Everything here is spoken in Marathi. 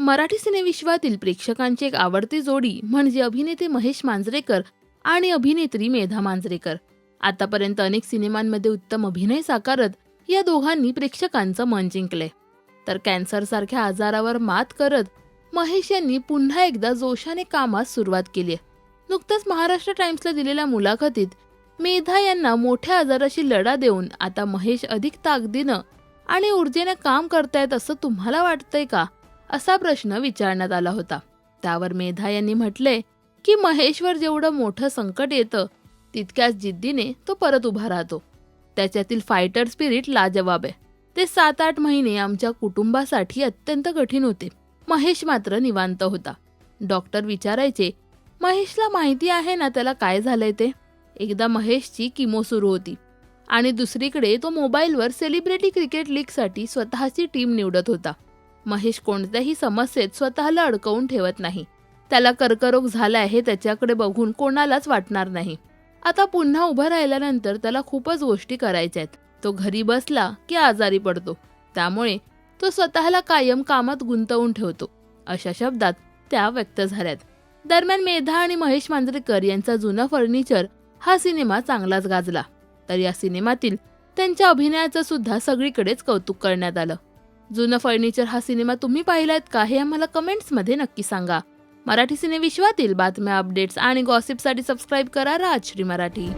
मराठी सिनेविश्वातील प्रेक्षकांची एक आवडती जोडी म्हणजे अभिनेते महेश मांजरेकर आणि अभिनेत्री मेधा मांजरेकर. आतापर्यंत अनेक सिनेमांमध्ये उत्तम अभिनय साकारत या दोघांनी प्रेक्षकांचं मन जिंकले. तर कॅन्सर सारख्या आजारावर मात करत महेश यांनी पुन्हा एकदा जोशाने कामास सुरुवात केली नुकतंच महाराष्ट्र टाइम्सला दिलेल्या मुलाखतीत मेधा यांना मोठ्या आजाराशी लढा देऊन आता महेश अधिक ताकदीनं आणि ऊर्जेनं काम करतायत असं तुम्हाला वाटतंय का? असा प्रश्न विचारण्यात आला होता. त्यावर मेधा यांनी म्हटले की महेशवर जेवढं मोठं संकट येतं तितक्याच जिद्दीने तो परत उभा राहतो. त्याच्यातील फायटर स्पिरिट लाजवाब आहे. ते सात आठ महिने आमच्या कुटुंबासाठी अत्यंत कठीण होते. महेश मात्र निवांत होता. डॉक्टर विचारायचे महेशला माहिती आहे ना त्याला काय झालंय ते? एकदा महेशची किमो सुरू होती आणि दुसरीकडे तो मोबाईलवर सेलिब्रिटी क्रिकेट लीगसाठी स्वतःची टीम निवडत होता. महेश कोणत्याही समस्येत स्वतःला अडकवून ठेवत नाही. त्याला कर्करोग झालाय हे त्याच्याकडे बघून कोणालाच वाटणार नाही. आता पुन्हा उभं राहिल्यानंतर त्याला खूपच गोष्टी करायच्या आहेत. तो घरी बसला की आजारी पडतो. त्यामुळे तो स्वतःला कायम कामात गुंतवून ठेवतो. अशा शब्दात त्या व्यक्त झाल्यात. दरम्यान मेधा आणि महेश मांजरेकर यांचा जुना फर्निचर हा सिनेमा चांगलाच गाजला. तर या सिनेमातील त्यांच्या अभिनयाचं सुद्धा सगळीकडेच कौतुक करण्यात आलं. जुनं फर्निचर हा सिनेमा तुम्ही पाहिलात का हे आम्हाला कमेंट्समध्ये नक्की सांगा. मराठी सिनेविश्वातील बातम्या अपडेट्स आणि गॉसिपसाठी सबस्क्राईब करा राजश्री मराठी.